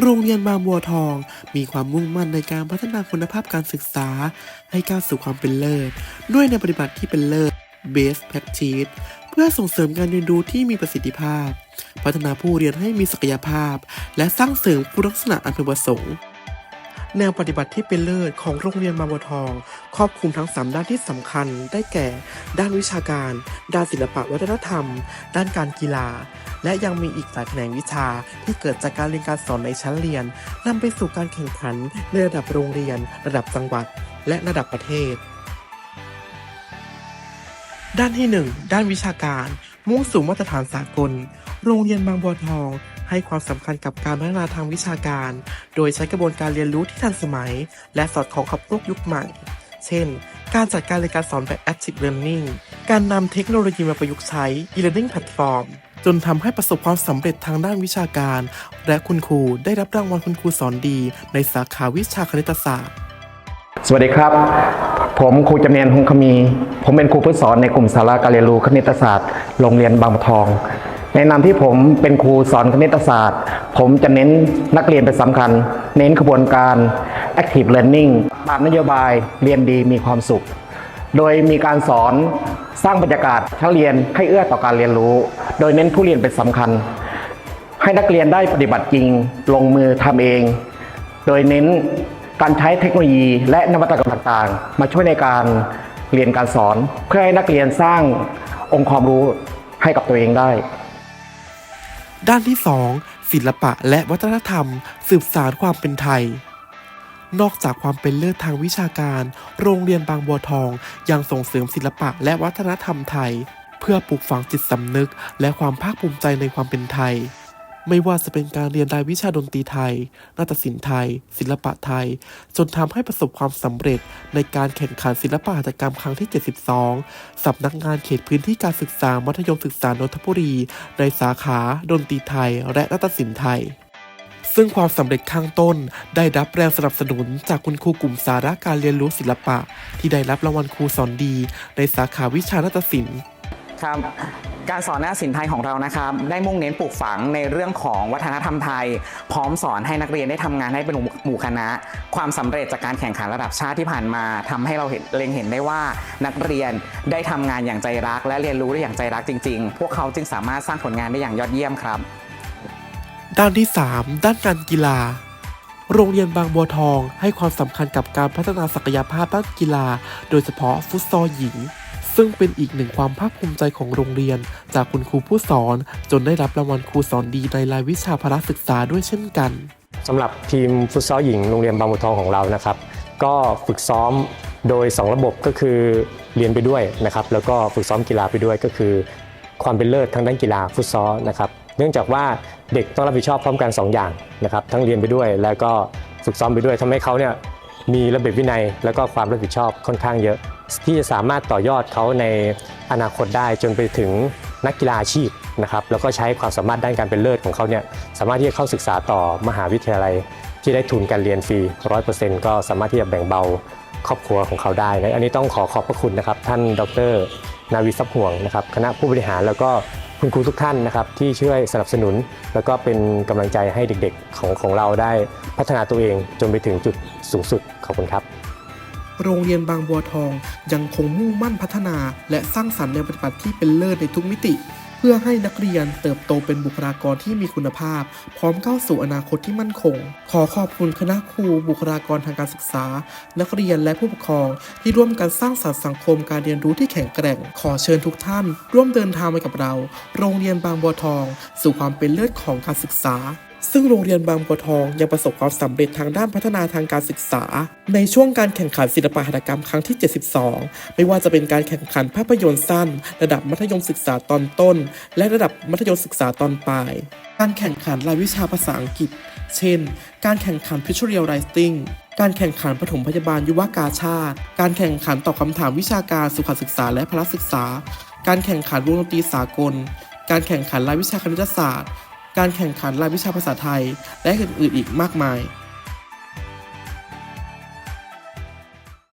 โรงเรียนบางบัวทอง มีความมุ่งมั่นในการพัฒนาคุณภาพการศึกษา ให้ก้าวสู่ความเป็นเลิศ ด้วยในวปฏิบัติที่เป็นเลิศ Best Practice เพื่อส่งเสริมการเรียนรู้ที่มีประสิทธิภาพ พัฒนาผู้เรียนให้มีศักยภาพ และสร้างเสริมคุณลักษณะอันพึงประสงค์แนวปฏิบัติที่เป็นเลิศของโรงเรียนบางบัวทอง ครอบคลุมทั้ง 3 ด้านที่สำคัญ ได้แก่ ด้านวิชาการ ด้านศิลปะวัฒนธรรม ด้านการกีฬา และยังมีอีกหลายแขนงวิชาที่เกิดจากการเรียนการสอนในชั้นเรียนนำไปสู่การแข่งขันในระดับโรงเรียน ระดับจังหวัด และระดับประเทศ ด้านที่ 1 ด้านวิชาการ มุ่งสู่มาตรฐานสากล โรงเรียนบางบัวทองให้ความสำคัญกับการพัฒนาทางวิชาการ โดยใช้กระบวนการเรียนรู้ที่ทันสมัย และสอดคล้องกับโลกยุคใหม่ เช่น การจัดการเรียนการสอนแบบ Active Learning การนำเทคโนโลยีมาประยุกต์ใช้ e-learning platform จนทำให้ประสบความสำเร็จทางด้านวิชาการ และคุณครูได้รับรางวัลคุณครูสอนดี ในสาขาวิชาคณิตศาสตร์ สวัสดีครับ ผมครูจำเนียนหงคมี ผมเป็นครูผู้สอนในกลุ่มสาระการเรียนรู้คณิตศาสตร์ โรงเรียนบางบทอง ในนามที่ผมเป็นครูสอนคณิตศาสตร์ ผมจะเน้นนักเรียนเป็นสำคัญ เน้นขบวนการ active learning ตามนโยบายเรียนดีมีความสุข โดยมีการสอนสร้างบรรยากาศชั้นเรียนให้เอื้อต่อการเรียนรู้ โดยเน้นผู้เรียนเป็นสำคัญ ให้นักเรียนได้ปฏิบัติจริง ลงมือทำเอง โดยเน้นการใช้เทคโนโลยีและนวัตกรรมต่างๆ มาช่วยในการเรียนการสอน เพื่อให้นักเรียนสร้างองค์ความรู้ให้กับตัวเองได้ ด้านที่ 2 ศิลปะและวัฒนธรรม สืบสารความเป็นไทย นอกจากความเป็นเลิศทางวิชาการ โรงเรียนบางบัวทอง ยังส่งเสริมศิลปะและวัฒนธรรมไทย เพื่อปลูกฝังจิตสำนึก และความภาคภูมิใจในความเป็นไทย ไม่ว่าจะเป็นการเรียนรายวิชาดนตรีไทย นาฏศิลป์ไทย ศิลปะไทย จนทำให้ประสบความสำเร็จในการแข่งขันศิลปะหัตถกรรมครั้งที่ 72สำนักงานเขตพื้นที่การศึกษามัธยมศึกษานนทบุรี ในสาขา ดนตรีไทย และนาฏศิลป์ไทย ซึ่งความสำเร็จข้างต้นได้รับแรงสนับสนุนจากคุณครูกลุ่มสาระการเรียนรู้ศิลปะ ที่ได้รับรางวัลครูสอนดี ในสาขาวิชานาฏศิลป์ครับการสอนนาฏศิลป์ไทยของเรานะครับ ได้มุ่งเน้นปลูกฝังในเรื่องของวัฒนธรรมไทย พร้อมสอนให้นักเรียนได้ทำงานให้เป็นหมู่คณะ ความสำเร็จจากการแข่งขันระดับชาติที่ผ่านมาทำให้เราเห็นเล็งเห็นได้ว่านักเรียนได้ทำงานอย่างใจรัก และเรียนรู้ได้อย่างใจรักจริง ๆ พวกเขาจึงสามารถสร้างผลงานได้อย่างยอดเยี่ยมครับ ด้านที่ 3 ด้านการกีฬา โรงเรียนบางบัวทองให้ความสำคัญกับการพัฒนาศักยภาพด้านกีฬา โดยเฉพาะฟุตซอลหญิง ซึ่งเป็นอีกหนึ่งความภาคภูมิใจของโรงเรียน จากคุณครูผู้สอน จนได้รับรางวัลครูสอนดีในรายวิชาพละศึกษาด้วยเช่นกันสำหรับทีมฟุตซอลหญิงโรงเรียนบางบัวทองของเรานะครับ ก็ฝึกซ้อมโดย 2 ระบบก็คือเรียนไปด้วยนะครับแล้วก็ฝึกซ้อมกีฬาไปด้วยก็คือ ความเป็นเลิศทางด้านกีฬาฟุตซอลนะครับ เนื่องจากว่าเด็กต้องรับผิดชอบพร้อมกัน 2 อย่างนะครับทั้งเรียนไปด้วยแล้วก็ฝึกซ้อมไปด้วยทำให้เขาเนี่ยมีระเบียบวินัย แล้วก็ความรับผิดชอบค่อนข้างเยอะ ที่จะสามารถต่อยอดเขาในอนาคตได้จนไปถึงนักกีฬาอาชีพนะครับแล้วก็ใช้ความสามารถด้านการเป็นเลิศของเขาเนี่ยสามารถที่จะเข้าศึกษาต่อมหาวิทยาลัย ที่ได้ทุนการเรียนฟรี 100%ก็สามารถที่จะแบ่งเบาครอบครัวของเขาได้นะอันนี้ต้องขอขอบพระคุณนะครับ ท่านดร นาวิทย์ทรัพย์ห่วงนะครับคณะผู้บริหารแล้วก็ คุณครูทุกท่านนะครับที่ช่วยสนับสนุน แล้วก็เป็นกำลังใจให้เด็กๆของของเราได้พัฒนาตัวเองจนไปถึงจุดสูงสุดขอบคุณครับ โรงเรียนบางบัวทองยังคงมุ่งมั่นพัฒนา และสร้างสรรค์แนวปฏิบัติที่เป็นเลิศในทุกมิติ เพื่อให้นักเรียนเติบโตเป็นบุคลากรที่มีคุณภาพ พร้อมเข้าสู่อนาคตที่มั่นคง ขอขอบคุณคณะครูบุคลากรทางการศึกษา นักเรียนและผู้ปกครอง ที่ร่วมกันสร้างสรรค์สังคมการเรียนรู้ที่แข็งแกร่ง ขอเชิญทุกท่าน ร่วมเดินทางไปกับเรา โรงเรียนบางบัวทอง สู่ความเป็นเลิศของการศึกษา ซึ่งโรงเรียนบางบัวทองยังประสบความสำเร็จทางด้านพัฒนาทางการศึกษา ในช่วงการแข่งขันศิลปหัตถกรรมครั้งที่ 72 ไม่ว่าจะเป็นการแข่งขันภาพยนตร์สั้น ระดับมัธยมศึกษาตอนต้น และระดับมัธยมศึกษาตอนปลาย การแข่งขันรายวิชาภาษาอังกฤษ เช่น การแข่งขัน Pictorial Writing การแข่งขันปฐมพยาบาลยุวกาชาติ การแข่งขันตอบคำถามวิชาการสุขศึกษาและพละศึกษา การแข่งขันวงดนตรีสากล การแข่งขันรายวิชาคณิตศาสตร์ การแข่งขันรายวิชาภาษาไทย และอื่นๆอีกมากมาย